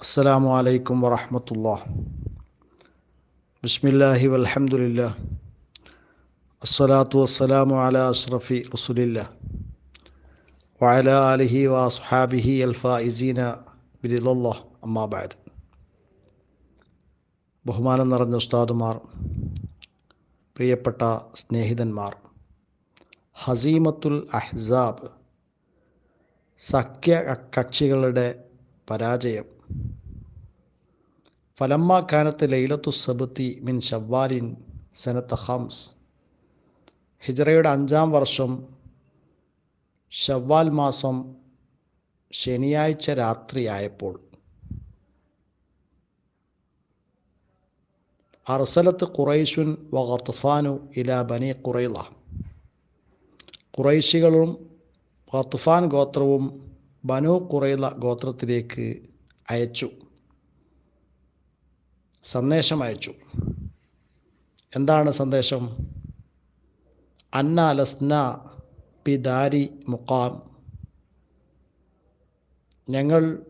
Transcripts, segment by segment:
السلام عليكم ورحمة الله بسم الله والحمد لله الصلاة والسلام على أشرف رسول الله وعلى آله وأصحابه الفائزين برضا الله أما بعد ബഹുമാനം നിറഞ്ഞ ഉസ്താദുമാർ പ്രിയപ്പെട്ട സ്നേഹിതന്മാർ ഹസീമത്തുൽ അഹ്സാബ് സഖ്യ കക്ഷികളുടെ പരാജയം ഫലമ്മ കാനത്ത് ലൈലത്തു സബത്തി മിൻ ഷവ്വാലിൻ സനത്ത് ഹംസ് ഹിജറയുടെ അഞ്ചാം വർഷം ഷവ്വാൽ മാസം ശനിയാഴ്ച രാത്രിയായപ്പോൾ അർസലത്ത് ഖുറൈഷുൻ വ ഖത്ഫാനു ഇല ബനി ഖുറൈല ഖുറൈശികളും ഖത്ഫാൻ ഗോത്രവും ബനു ഖുറൈല ഗോത്രത്തിലേക്ക് അയച്ചു. സന്ദേശം അയച്ചു. എന്താണ് സന്ദേശം? അന്ന ലസ്ന പിദാരി മുക്കാം ഞങ്ങൾ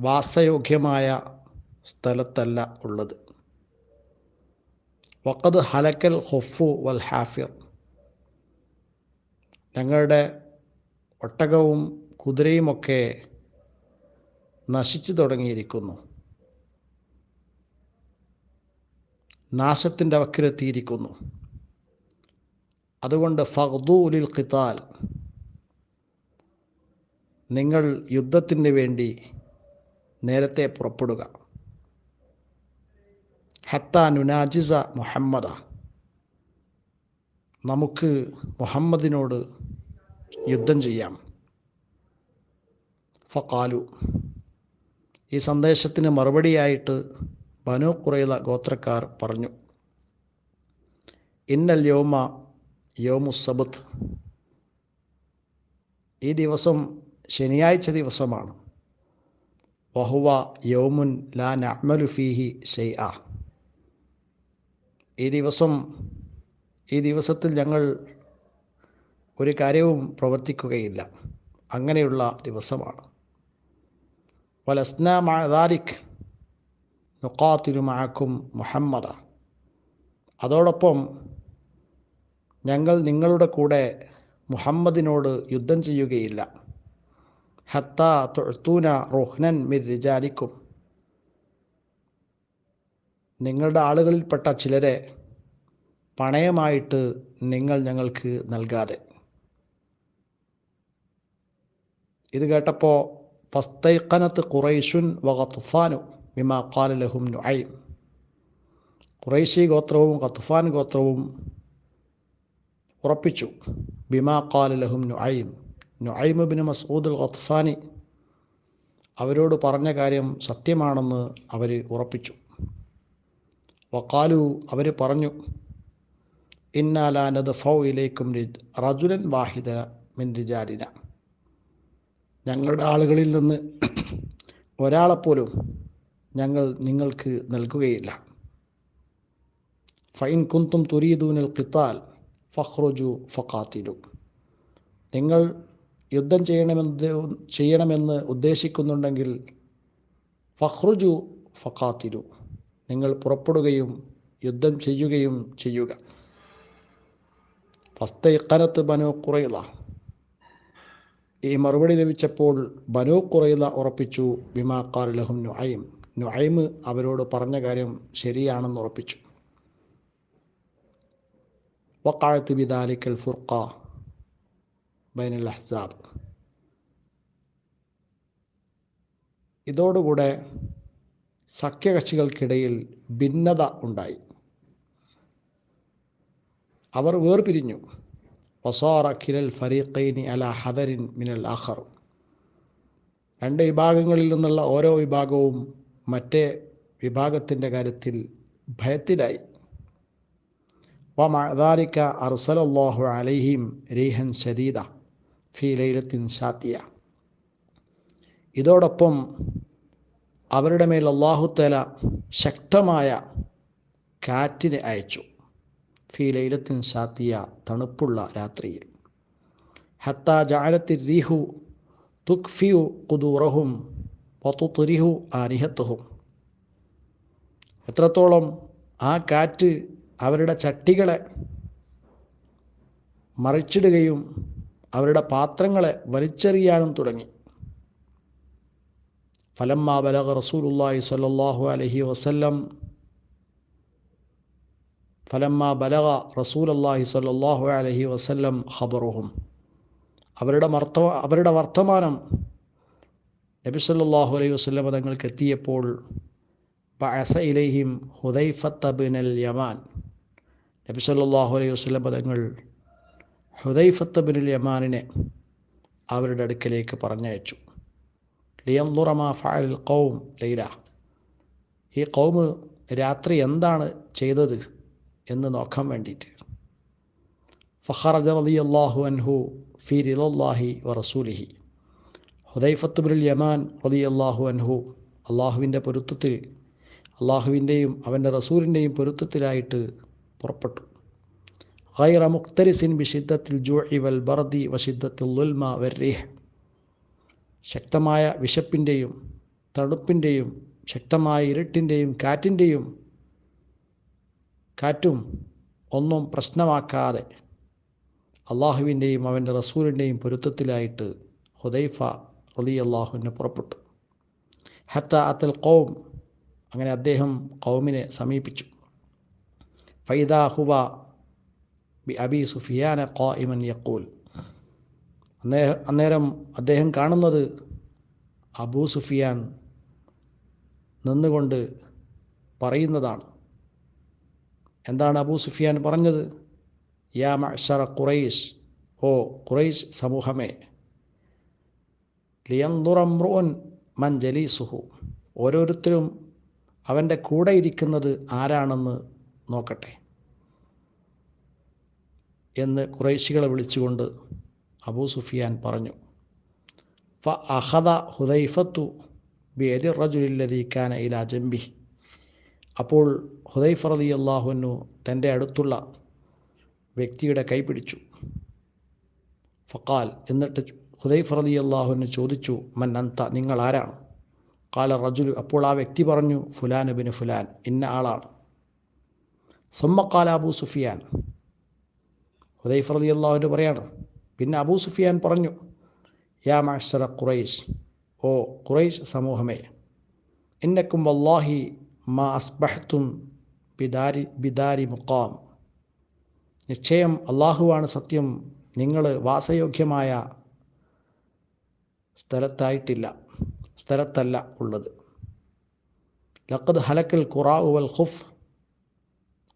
വാസയോഗ്യമായ സ്ഥലത്തല്ല ഉള്ളത്. വക്കത് ഹലക്കൽ ഹൊഫു വൽ ഹാഫിർ. ഞങ്ങളുടെ ഒട്ടകവും കുതിരയുമൊക്കെ നശിച്ചു തുടങ്ങിയിരിക്കുന്നു. നാശത്തിന്റെ വക്കിലെത്തിയിരിക്കുന്നു. അതുകൊണ്ട് ഫഹദൂലിൽ ഖിത്താൽ നിങ്ങൾ യുദ്ധത്തിന് വേണ്ടി നേരത്തെ പുറപ്പെടുക. ഹത്ത നുനാജിസ മുഹമ്മദ നമുക്ക് മുഹമ്മദിനോട് യുദ്ധം ചെയ്യാം. ഫക്കാലു ഈ സന്ദേശത്തിന് മറുപടിയായിട്ട് ബനു കുറൈല ഗോത്രക്കാർ പറഞ്ഞു. ഇന്നൽ യോമ യോമു സബത്ത് ഈ ദിവസം ശനിയാഴ്ച ദിവസമാണ്. വഹുവ യോമുൻ ലാ നഅ്മലു ഫീഹി ആ ഈ ദിവസം ഈ ദിവസത്തിൽ ഞങ്ങൾ ഒരു കാര്യവും പ്രവർത്തിക്കുകയില്ല. അങ്ങനെയുള്ള ദിവസമാണ്. വലസ്ന ذلك نقاتل معكم മുഹമ്മദ. അതോടൊപ്പം ഞങ്ങൾ നിങ്ങളുടെ കൂടെ മുഹമ്മദിനോട് യുദ്ധം ചെയ്യുകയില്ല. ഹത്ത തൊഴുത്തൂന റോഹ്നൻ മിർ റിജാലിക്കും. നിങ്ങളുടെ ആളുകളിൽപ്പെട്ട ചിലരെ പണയമായിട്ട് നിങ്ങൾ ഞങ്ങൾക്ക് നൽകാതെ. ഇത് കേട്ടപ്പോൾ ഫസ്തൈഖനത്ത് ഖുറൈഷുൻ വഖത്തുഫാനു മിമാ ഖാല ലഹും നുഐം ഖുറൈശി ഗോത്രവും ഖത്തുഫാൻ ഗോത്രവും ഉറപ്പിച്ചു. ബിമാ ഖാല ലഹും നുഐം. നുഐം ബിൻ മസൂദ് അൽ ഖത്ഫാനി അവരോട് പറഞ്ഞ കാര്യം സത്യമാണെന്ന് അവർ ഉറപ്പിച്ചു. വക്കാലു അവർ പറഞ്ഞു ഇന്നാലാനദ് ഫൗ ഇലേക്കും റജുലൻ വാഹിദ മിൻ റിജാലിന ഞങ്ങളുടെ ആളുകളിൽ നിന്ന് ഒരാളെപ്പോലും ഞങ്ങൾ നിങ്ങൾക്ക് നൽകുകയില്ല. ഫൈൻ കുന്തും തുരീദൂനൽ കിത്താൽ ഫഹ്റുജു ഫഖാത്തിലു. നിങ്ങൾ യുദ്ധം ചെയ്യണമെന്ന് ചെയ്യണമെന്ന് ഉദ്ദേശിക്കുന്നുണ്ടെങ്കിൽ ഫഹ്റുജു ഫഖാത്തിലു. നിങ്ങൾ പുറപ്പെടുകയും യുദ്ധം ചെയ്യുകയും ചെയ്യുക. ഫസ്തൈഖനത്ത് ബനു കുറൈല ഈ മറുപടി ലഭിച്ചപ്പോൾ ബനു കുറയില ഉറപ്പിച്ചു ബിമാക്കാർ ലഹും നുഐം നുഐം അവരോട് പറഞ്ഞ കാര്യം ശരിയാണെന്ന് ഉറപ്പിച്ചു. വക്കാഴത്ത് ബിദാലിക്കൽ ഫുർഖ ബൈനുൽ അഹ്സാബ്. ഇതോടുകൂടെ സഖ്യകക്ഷികൾക്കിടയിൽ ഭിന്നത ഉണ്ടായി. അവർ വേർപിരിഞ്ഞു. വസാറ കിരൽ ഫരീഖൈനി അല ഹദരിൻ മിനൽ അഹർ രണ്ട് വിഭാഗങ്ങളിൽ നിന്നുള്ള ഓരോ വിഭാഗവും മറ്റേ വിഭാഗത്തിന്റെ കാര്യത്തിൽ ഭയത്തിലായി. വമാദാലിക്ക അർസലല്ലാഹു അലൈഹിം റീഹൻ ശരീദ ഫി ലൈലത്തിൻ ഷാത്തിയ ഇതോടൊപ്പം അവരുടെ മേൽ അള്ളാഹുത്തല ശക്തമായ കാറ്റിനെ അയച്ചു. ഫി ലൈലത്തിൻ ഷാത്തിയ തണുപ്പുള്ള രാത്രിയിൽ. ഹത്ത ജാലത്തിൽ റീഹു തുക്ഫിയു കുതൂറഹും ഒത്തുതിരിഹു ആനിഹത്തുഹും. എത്രത്തോളം ആ കാറ്റ് അവരുടെ ചട്ടികളെ മറിച്ചിടുകയും അവരുടെ പാത്രങ്ങളെ വലിച്ചെറിയാനും തുടങ്ങി. ഫലമ്മ ബലഗ റസൂലുല്ലാഹി സല്ലാഹു അലഹി വസല്ലം ഫലമ്മ ബലഗ റസൂലല്ലാഹി സ്വല്ലല്ലാഹു അലഹി വസല്ലം ഖബറുഹും. അവരുടെ മർത്ത അവരുടെ വർത്തമാനം നബി സല്ലാഹു അലൈഹി വസല്ലം തങ്ങൾക്ക് എത്തിയപ്പോൾ ബഅസ ഇലൈഹിം അൽ യമാൻ. നബി സല്ലാഹു അലൈഹി വസല്ലം തങ്ങൾ ഹുദൈഫത്ത അൽ യമാനിനെ അവരുടെ അടുക്കലേക്ക് പറഞ്ഞയച്ചു. ലിയന്തുറമാ ഫഅൽ കൗം ലൈല. ഈ കൗമ് രാത്രി എന്താണ് ചെയ്തത്? എന്ന് നോക്കാൻ വേണ്ടിയിട്ട്. ഫഹറജ അലി അള്ളാഹു അൻഹു ഫീ റിലല്ലാഹി വ റസൂലിഹി. ഹുദൈഫത്തുബുൽ യമാൻ അലി അള്ളാഹു അൻഹു അള്ളാഹുവിന്റെ പൊരുത്തത്തിൽ അള്ളാഹുവിന്റെയും അവന്റെ റസൂലിന്റെയും പൊരുത്തത്തിലായിട്ട് പുറപ്പെട്ടു. ഖൈറ മുഖ്തരിസിൻ ബി ഷിദ്ദത്തിൽ ജൂഇ ബർദി വ ഷിദ്ദത്തിൽ ലുൽമ വെറേഹ് ശക്തമായ വിശപ്പിന്റെയും തണുപ്പിന്റെയും ശക്തമായ ഇരുട്ടിന്റെയും കാറ്റിന്റെയും കാറ്റും ഒന്നും പ്രശ്നമാക്കാതെ അള്ളാഹുവിന്റെയും അവന്റെ റസൂലിന്റെയും പൊരുത്തത്തിലായിട്ട് ഹുദൈഫ റലി അള്ളാഹുവിനെ പുറപ്പെട്ടു. ഹത്ത അത്തൽ കൗം അങ്ങനെ അദ്ദേഹം കൗമിനെ സമീപിച്ചു. ഫൈദ ഹുവ ബി അബി സുഫിയാന ഖായിമൻ യക്കൂൽ അന്നേ അന്നേരം അദ്ദേഹം കാണുന്നത് അബൂ സുഫിയാൻ നിന്നുകൊണ്ട് പറയുന്നതാണ്. എന്താണ് അബൂ സുഫിയാൻ പറഞ്ഞത്? യാ മഷറ ഖുറൈസ് ഓ ഖുറൈസ് സമൂഹമേ. ലിയന്തുറമ്രുൻ മൻ ജലീസുഹു. ഓരോരുത്തരും അവന്റെ കൂടെ ഇരിക്കുന്നത് ആരാണെന്ന് നോക്കട്ടെ. എന്ന് കുറേശികളെ വിളിച്ചുകൊണ്ട് അബൂ സുഫിയാൻ പറഞ്ഞു. ഫ അഹദ ഹുദൈഫത്തു ബി എതിർ കാന ഇലാ ജംബി അപ്പോൾ ഹുദൈഫ അലി അള്ളാഹുവിനു തന്റെ അടുത്തുള്ള വ്യക്തിയുടെ കൈപിടിച്ചു ഫക്കാൽ എന്നിട്ട് ഹുദൈഫ അലി അള്ളാഹുവിന് ചോദിച്ചു മൻ അന്ത നിങ്ങൾ ആരാണ്? കാല റജുലു അപ്പോൾ ആ വ്യക്തി പറഞ്ഞു ഫുലാൻ ബിൻ ഫുലാൻ ഇന്ന ആളാണ്. സുമ്മക്കാല അബൂ സുഫിയാൻ. ഹുദൈഫ് റലി അള്ളാഹുവിന്റെ പറയാണ് പിന്നെ അബൂ സുഫിയാൻ പറഞ്ഞു യാ മാഷറ ഖുറൈഷ് ഓ ഖുറൈഷ് സമൂഹമേ ഇന്നക്കും വല്ലാഹി മാ അസ്ബഹത്തും ബിദാരി ബിദാരി മുക്കാം നിശ്ചയം അള്ളാഹുവാണ് സത്യം. നിങ്ങൾ വാസയോഗ്യമായ സ്ഥലത്തായിട്ടില്ല. സ്ഥലത്തല്ല ഉള്ളത്. ലക്കത് ഹലക്കൽ ഖുറാഉ വൽ ഖുഫ്.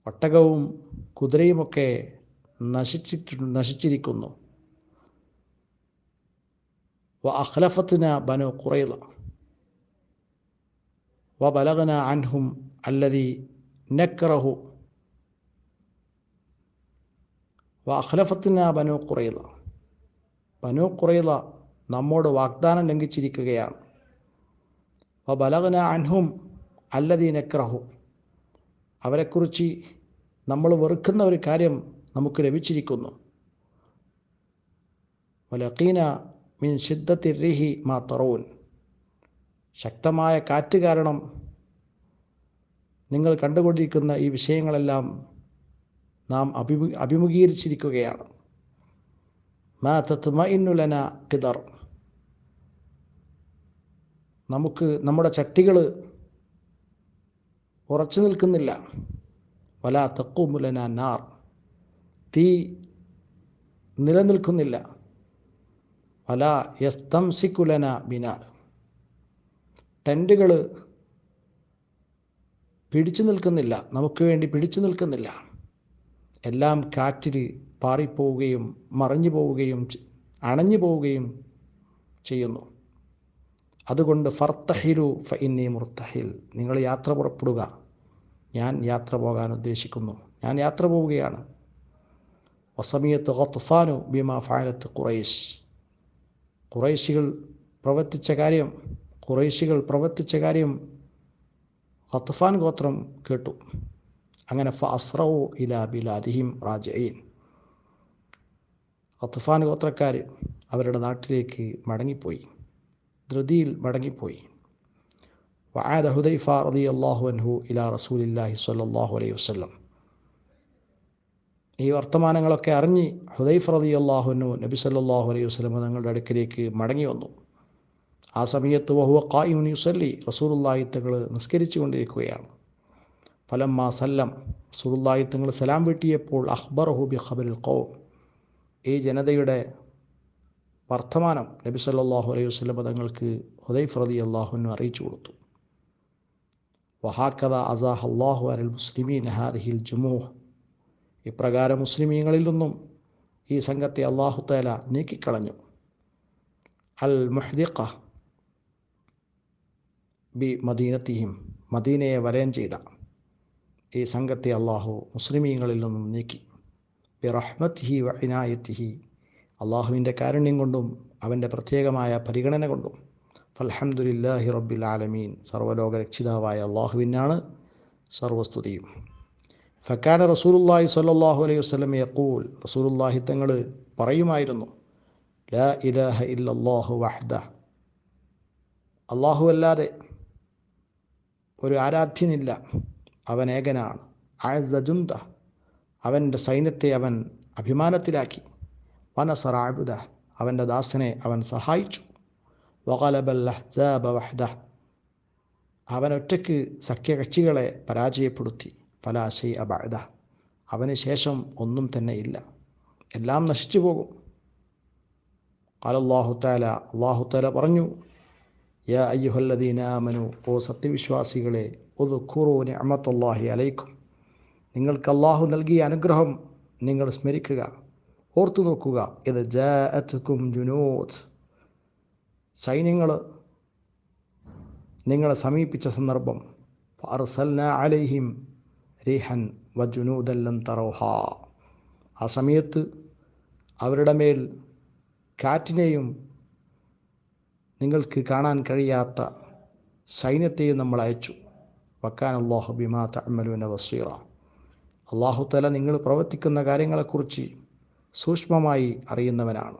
ഒട്ടകവും കുതിരയുമൊക്കെ നശിച്ചിട്ടു നശിച്ചിരിക്കുന്നു. വ അഖ്ലഫത്തിന ബനു ഖുറൈള വ ബലഗന അൻഹും അല്ലതി നക്റഹു വ അഖ്ലഫത്തിന ബനു ഖുറൈള ബനു ഖുറൈള നമ്മോട് വാഗ്ദാനം ലംഘിച്ചിരിക്കുകയാണ്. വബലഗ്നാ ബലഗന അൻഹും അല്ലതി നക്രഹു. അവരെക്കുറിച്ച് നമ്മൾ വെറുക്കുന്ന ഒരു കാര്യം നമുക്ക് ലഭിച്ചിരിക്കുന്നു. വലഖീന മിൻ ഷിദ്ദത്തി റിഹി മാ തറൂൻ. ശക്തമായ കാറ്റ് കാരണം നിങ്ങൾ കണ്ടുകൊണ്ടിരിക്കുന്ന ഈ വിഷയങ്ങളെല്ലാം നാം അഭിമു അഭിമുഖീകരിച്ചിരിക്കുകയാണ്. മാ തത്മഇന്നുലന കിതർ നമുക്ക് നമ്മുടെ ചട്ടികൾ ഉറച്ചു നിൽക്കുന്നില്ല. വല തക്കുമുലന നാർ. തീ നിലനിൽക്കുന്നില്ല. വല യസ്തംസിക്കുലന ബിനാർ ടെന്റുകൾ പിടിച്ചു നിൽക്കുന്നില്ല. നമുക്ക് വേണ്ടി പിടിച്ചു നിൽക്കുന്നില്ല. എല്ലാം കാറ്റിൽ പാറിപ്പോവുകയും മറിഞ്ഞു പോവുകയും അണഞ്ഞു പോവുകയും ചെയ്യുന്നു. അതുകൊണ്ട് ഫർത്തഹിരു ഫഇന്നി ഇന്നി മുർത്തഹിൽ. നിങ്ങൾ യാത്ര പുറപ്പെടുക. ഞാൻ യാത്ര പോകാൻ ഉദ്ദേശിക്കുന്നു. ഞാൻ യാത്ര പോവുകയാണ്. വസമിയത്ത് ഖത്ഫാനു ബിമാ ഫാലത്ത് ഖുറൈശ്. ഖുറൈശികൾ പ്രവർത്തിച്ച കാര്യം ഖുറൈശികൾ പ്രവർത്തിച്ച കാര്യം ഖത്ഫാൻ ഗോത്രം കേട്ടു അങ്ങനെ ഫ അസ്രവു ഇല ബിലാദിഹിം റാജയിൻ ഖത്ഫാൻ ഗോത്രക്കാർ അവരുടെ നാട്ടിലേക്ക് മടങ്ങിപ്പോയി ധൃതിയിൽ മടങ്ങിപ്പോയി وعاد حذيفة رضي الله عنه إلى رسول الله صلى الله عليه وسلم ഈ വർത്തമാനങ്ങളൊക്കെ അറിഞ്ഞ് ഹുദൈഫ് റതി അള്ളാഹുനു നബി സല്ലാഹു അലൈഹി വസ്ലം തങ്ങളുടെ അടുക്കലേക്ക് മടങ്ങി വന്നു ആ സമയത്ത് വഹുവ കായുൻ യുസല്ലി റസൂലുള്ളാഹി തങ്ങൾ നിസ്കരിച്ചു കൊണ്ടിരിക്കുകയാണ് ഫലം മാ സല്ലം റസൂലുള്ളാഹി സലാം വെട്ടിയപ്പോൾ അഹ്ബർ ബി ഖബറിൽ ഖൗം. ഈ ജനതയുടെ വർത്തമാനം നബി സല്ലാഹു അലൈഹി വസ്ലം തങ്ങൾക്ക് ഹുദൈഫ് റതി അള്ളാഹുനു അറിയിച്ചു കൊടുത്തു. വഹാക്കഥ അസാഹ് അള്ളാഹു അലൽ മുസ്ലിമീൻ ഹാദിഹിൽ ജുമൂഹ്. ഇപ്രകാരം മുസ്ലിമീങ്ങളിൽ നിന്നും ഈ സംഘത്തെ അള്ളാഹു തേല നീക്കിക്കളഞ്ഞു. അൽ മുഹ്ദിഖ ബി മദീനത്തിഹിം മദീനയെ വലയം ചെയ്ത ഈ സംഘത്തെ അള്ളാഹു മുസ്ലിമീങ്ങളിൽ നിന്നും നീക്കി. ബി റഹ്മത്തിഹി വ ഇനായത്തിഹി. അള്ളാഹുവിന്റെ കാരുണ്യം കൊണ്ടും അവന്റെ പ്രത്യേകമായ പരിഗണന കൊണ്ടും. ഫൽഹംദുലില്ലാഹി റബ്ബിൽ ആലമീൻ. സർവലോക രക്ഷിതാവായ അള്ളാഹുവിനാണ് സർവസ്തുതിയും. ഫക്കാന റസൂലുല്ലാഹി സ്വല്ലല്ലാഹു അലൈഹി വസല്ലം യഖൂൽ. റസൂലുല്ലാഹി തങ്ങൾ പറയുമായിരുന്നു ലാ ഇലാഹ ഇല്ലല്ലാഹു വഹ്ദ അള്ളാഹു അല്ലാതെ ഒരു ആരാധ്യനില്ല. അവൻ ഏകനാണ്. ആഴ്സജുന്ത അവന്റെ സൈന്യത്തെ അവൻ അഭിമാനത്തിലാക്കി. വനസർ അബുദ. അവന്റെ ദാസനെ അവൻ സഹായിച്ചു. അവനൊറ്റയ്ക്ക് വഹ്ദ. അവൻ ഒറ്റയ്ക്ക് സഖ്യകക്ഷികളെ പരാജയപ്പെടുത്തി. ഫലാശൈ അബഅദ അവന് ശേഷം ഒന്നും തന്നെ ഇല്ല. എല്ലാം നശിച്ചു പോകും. അലല്ലാഹു അള്ളാഹുത്താല അള്ളാഹു താല പറഞ്ഞു യാ അയ്യുഹല്ലദീന ആമനു ഓ സത്യവിശ്വാസികളെ ഒതു ഖുറു നിഅമത്തല്ലാഹി അലൈക്കും. നിങ്ങൾക്ക് അള്ളാഹു നൽകിയ അനുഗ്രഹം നിങ്ങൾ സ്മരിക്കുക ഓർത്തു നോക്കുക. ഇത് ജും ജുനൂദ്. സൈന്യങ്ങൾ നിങ്ങളെ സമീപിച്ച സന്ദർഭം. ഫർസൽന അലൈഹിം റിഹൻ വജുനൂദല്ലം തറോഹ. ആ സമയത്ത് അവരുടെ മേൽ കാറ്റിനെയും നിങ്ങൾക്ക് കാണാൻ കഴിയാത്ത സൈന്യത്തെയും നമ്മൾ അയച്ചു. വക്കാൻ അള്ളാഹു ബിമാ തമ്മലുവിന്റെ വസീറ അള്ളാഹു തല നിങ്ങൾ പ്രവർത്തിക്കുന്ന കാര്യങ്ങളെക്കുറിച്ച് സൂക്ഷ്മമായി അറിയുന്നവനാണ്.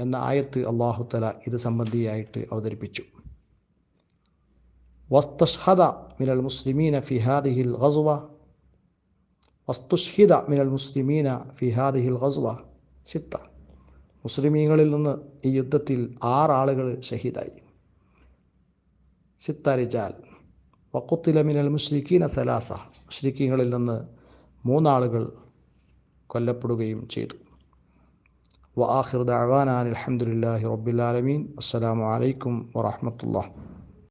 എന്ന ആയത്ത് അള്ളാഹു തല ഇത് സംബന്ധിയായിട്ട് അവതരിപ്പിച്ചു. വസ്തഷ്ഹദ മിനൽ മുസ്ലിമീന ഫിഹാദിഹിൽ ഗസ്വ. വസ്തുഷ്ഹിദ മിനൽ മുസ്ലിമീന ഫിഹാദിഹിൽ ഗസ്വ. സിത്ത മുസ്ലിമീങ്ങളിൽ നിന്ന് ഈ യുദ്ധത്തിൽ ആറാളുകൾ ഷഹീദായി. സിത്തരിജാൽ വക്കുത്തിലമിനൽ മുസ്ലിഖീന സലാസ. മുസ്ലിഖീങ്ങളിൽ നിന്ന് മൂന്നാളുകൾ കൊല്ലപ്പെടുകയും ചെയ്തു. വ ആഹിർ അലഹമുല്ലാഹി റബ്ബുലാലമീൻ അസ്സലാമലൈക്കും വറഹമത്തുള്ള